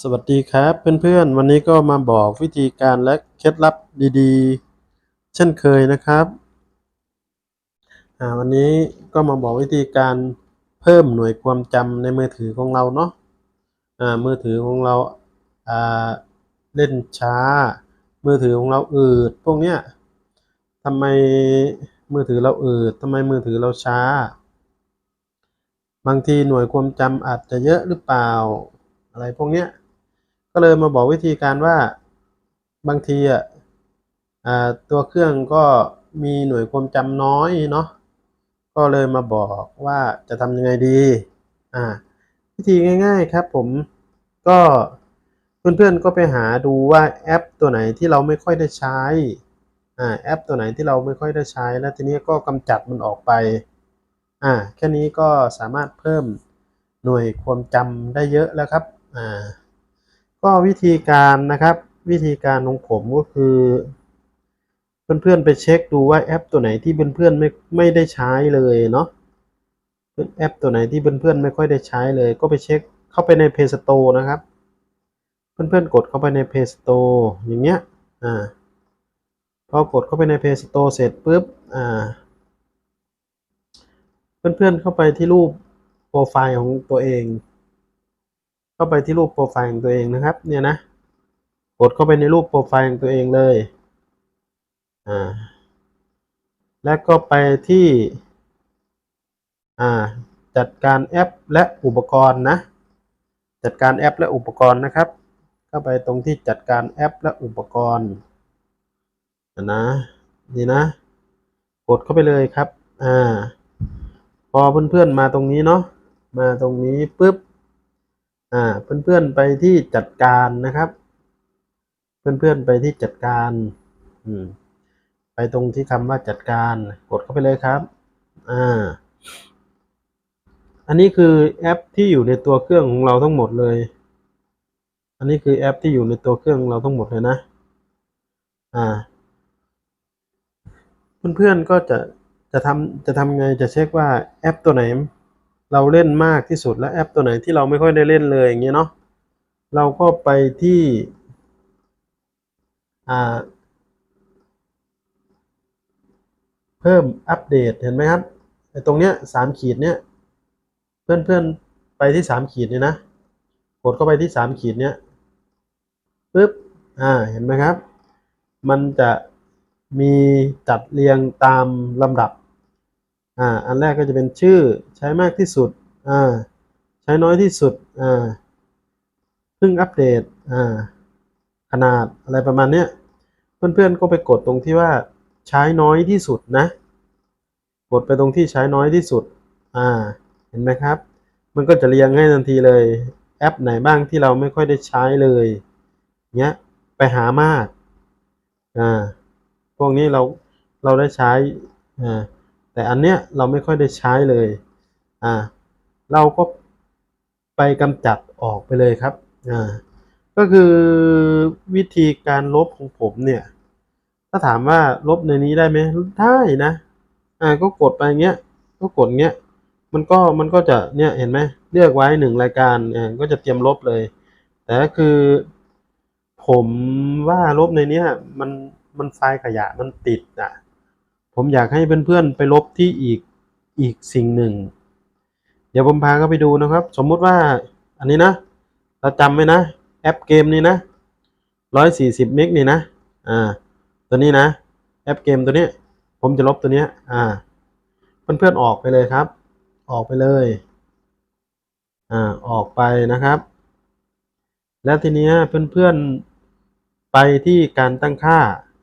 สวัสดีครับเพื่อนๆ วันนี้ก็มาบอกวิธีการและเคล็ดลับดีๆ เช่นเคยนะครับวันนี้ก็มาบอกวิธีการเพิ่มหน่วยความจำในมือถือของเราเนาะอ่ามือถือของเราอ่าเล่นช้า มือถือของเราอืดพวกเนี้ยทำไมมือถือเราอืดทำไมมือถือเราช้า บางทีหน่วยความจำอาจจะเยอะหรือเปล่าอะไรพวกเนี้ย ก็เลยมาบอกวิธีการว่าบางทีอะตัวเครื่องก็มีหน่วยความจำน้อยเนาะก็เลยมาบอกว่าจะทำยังไงดีอ่าวิธีง่ายๆครับผมก็เพื่อนๆก็ไปหาดูว่าแอปตัวไหนที่เราไม่ค่อยได้ใช้อ่าแอปตัวไหนที่เราไม่ค่อยได้ใช้ แล้วทีนี้ก็กำจัดมันออกไปอ่าแค่นี้ก็สามารถเพิ่มหน่วยความจำได้เยอะแล้วครับอ่า ก็วิธีการนะครับ วิธีการของผมก็คือ เพื่อนๆไปเช็คดูว่าแอปตัวไหนที่เพื่อนๆไม่ไม่ได้ใช้เลยเนาะแอปตัวไหนที่เพื่อนๆไม่ค่อยได้ใช้เลย ก็ไปเช็คเข้าไปใน Play Store นะครับ เพื่อนๆกดเข้าไปใน Play Store อย่างเงี้ยอ่าพอกดเข้าไปใน Play Store เสร็จปุ๊บอ่าเพื่อนๆเข้าไปที่รูปโปรไฟล์ของตัวเอง เข้าไปที่รูปโปรไฟล์ของตัวเองนะครับ เนี่ยนะ กดเข้าไปในรูปโปรไฟล์ของตัวเองเลย อ่า แล้วก็ไปที่ อ่า จัดการแอปและอุปกรณ์นะ จัดการแอปและอุปกรณ์นะครับ เข้าไปตรงที่จัดการแอปและอุปกรณ์นะนี่นะ กดเข้าไปเลยครับ อ่า พอเพื่อนๆมาตรงนี้เนาะ มาตรงนี้ปุ๊บ อ่าเพื่อนๆไปที่จัดการนะครับ เพื่อนๆไปที่จัดการอืมไปตรงที่คำว่าจัดการกดเข้าไปเลยครับอ่าอันนี้คือแอปที่อยู่ในตัวเครื่องของเราทั้งหมดเลย อันนี้คือแอปที่อยู่ในตัวเครื่องของเราทั้งหมดเลยนะ อ่า เพื่อนๆก็จะจะทำจะทำไงจะเช็คว่าแอปตัวไหน เราเล่นมากที่สุดและแอปตัวไหนที่เราไม่ค่อยได้เล่นเลยอย่างเงี้ยเนาะเราก็ไปที่เพิ่มอัปเดตเห็นไหมครับไอ้ตรงเนี้ยสามขีดเนี้ยเพื่อนเพื่อนๆไปที่สามขีดเนี่ยนะกดเข้าไปที่สามขีดเนี้ยปึ๊บอ่าเห็นไหมครับ มันจะมีจัดเรียงตามลำดับ อ่าอันแรกก็จะเป็นชื่อใช้มากที่สุดอ่าใช้น้อยที่สุดอ่าเพิ่งอัปเดตอ่าขนาดอะไรประมาณเนี้ยเพื่อนๆก็ไปกดตรงที่ว่าใช้น้อยที่สุดนะ กดไปตรงที่ใช้น้อยที่สุดอ่าเห็นไหมครับ มันก็จะเรียงให้ทันทีเลยแอปไหนบ้างที่เราไม่ค่อยได้ใช้เลยเนี้ยไปหามากอ่าพวกนี้เราเราได้ใช้อ่า แต่อันเนี้ยเราไม่ค่อยได้ใช้เลยอ่าเราก็ไปกำจัดออกไปเลยครับอ่าก็คือวิธีการลบของผมเนี่ย ถ้าถามว่าลบในนี้ได้ไหมได้นะอ่าก็กดไปเงี้ยก็กดเงี้ยมันก็มันก็จะเนี่ยเห็นไหมเลือกไว้หนึ่งรายการอ่าก็จะเตรียมลบเลย แต่คือ ผมว่าลบในเนี้ยมันมันไฟล์ขยะมันติดอะ ผมอยากให้เพื่อนๆไปลบที่อีกอีกสิ่งหนึ่ง เดี๋ยวผมพาเข้าไปดูนะครับ สมมุติว่าอันนี้นะ เราจำไว้นะ แอปเกมนี้นะร้อยสี่สิบเมกนี่นะ อ่า ตัวนี้นะ แอปเกมตัวนี้ ผมจะลบตัวนี้ อ่า เพื่อนๆออกไปเลยครับ ออกไปเลย อ่า ออกไปนะครับ แล้วทีนี้เพื่อนๆไปที่การตั้งค่า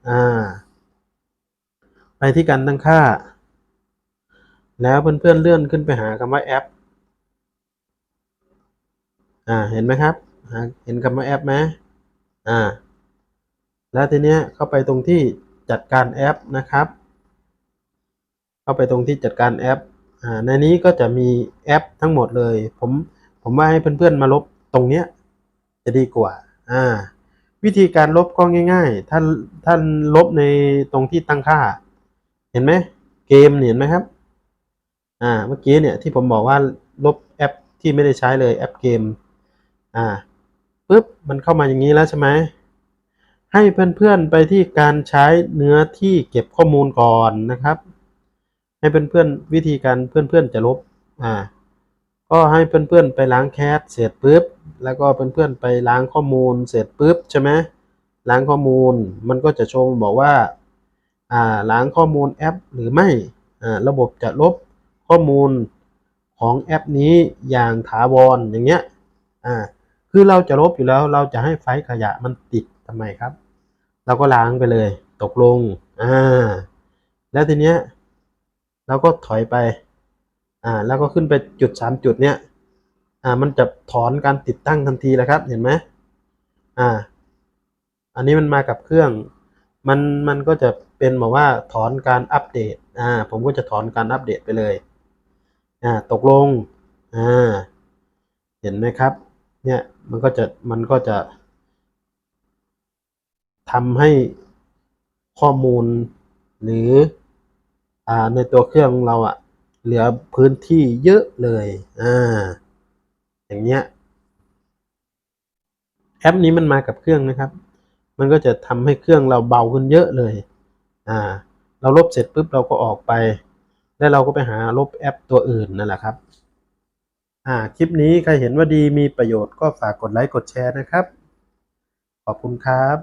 อ่า ไปที่การตั้งค่า แล้วเพื่อนๆเลื่อนขึ้นไปหาคำว่าแอปอ่าเห็นไหมครับ เห็นคำว่าแอปไหมอ่า แล้วทีเนี้ยเข้าไปตรงที่จัดการแอปนะครับ เข้าไปตรงที่จัดการแอปอ่าในนี้ก็จะมีแอปทั้งหมดเลย ผมผมว่าให้เพื่อนๆมาลบตรงเนี้ยจะดีกว่าอ่าวิธีการลบก็ง่าย ๆ ท่านท่านลบในตรงที่ตั้งค่า ห็นไหมเกมเห็นไหมครับ อ่า เมื่อกี้เนี่ยที่ผมบอกว่าลบแอปที่ไม่ได้ใช้เลยแอปเกม อ่าปุ๊บมันเข้ามาอย่างนี้แล้วใช่ไหมให้เพื่อนๆไปที่การใช้เนื้อที่เก็บข้อมูลก่อนนะครับ ให้เพื่อนๆวิธีการเพื่อนๆจะลบ อ่า ก็ให้เพื่อนๆไปล้างแคสเสร็จปุ๊บแล้วก็เพื่อนๆไปล้างข้อมูลเสร็จปุ๊บใช่ไหมล้างข้อมูลมันก็จะโชว์บอกว่าอ่า ล้างข้อมูลแอปหรือไม่อ่าระบบจะลบข้อมูลของแอปนี้อย่างถาวรอย่างเงี้ยอ่าคือเราจะลบอยู่แล้วเราจะให้ไฟล์ขยะมันติดทำไมครับ เราก็ล้างไปเลย ตกลงอ่าแล้วทีเนี้ยเราก็ถอยไปอ่าแล้วก็ขึ้นไปจุดสามจุดเนี้ยอ่ามันจะถอนการติดตั้งทันทีแล้วครับเห็นไหมอ่า อันนี้มันมากับเครื่อง มันมันก็จะ เป็นบอกว่าถอนการอัปเดตอ่าผมก็จะถอนการอัปเดตไปเลยอ่าตกลงอ่าเห็นไหมครับ เนี่ยมันก็จะมันก็จะทำให้ข้อมูลหรืออ่าในตัวเครื่องเราอะเหลือพื้นที่เยอะเลยอ่าอย่างเงี้ยแอปนี้มันมากับเครื่องนะครับ มันก็จะทำให้เครื่องเราเบาขึ้นเยอะเลย อ่า เราลบเสร็จปุ๊บเราก็ออกไป แล้วเราก็ไปหาลบแอปตัวอื่นนั่นแหละครับ อ่า คลิปนี้ใครเห็นว่าดีมีประโยชน์ก็ฝากกดไลค์กดแชร์นะครับ ขอบคุณครับ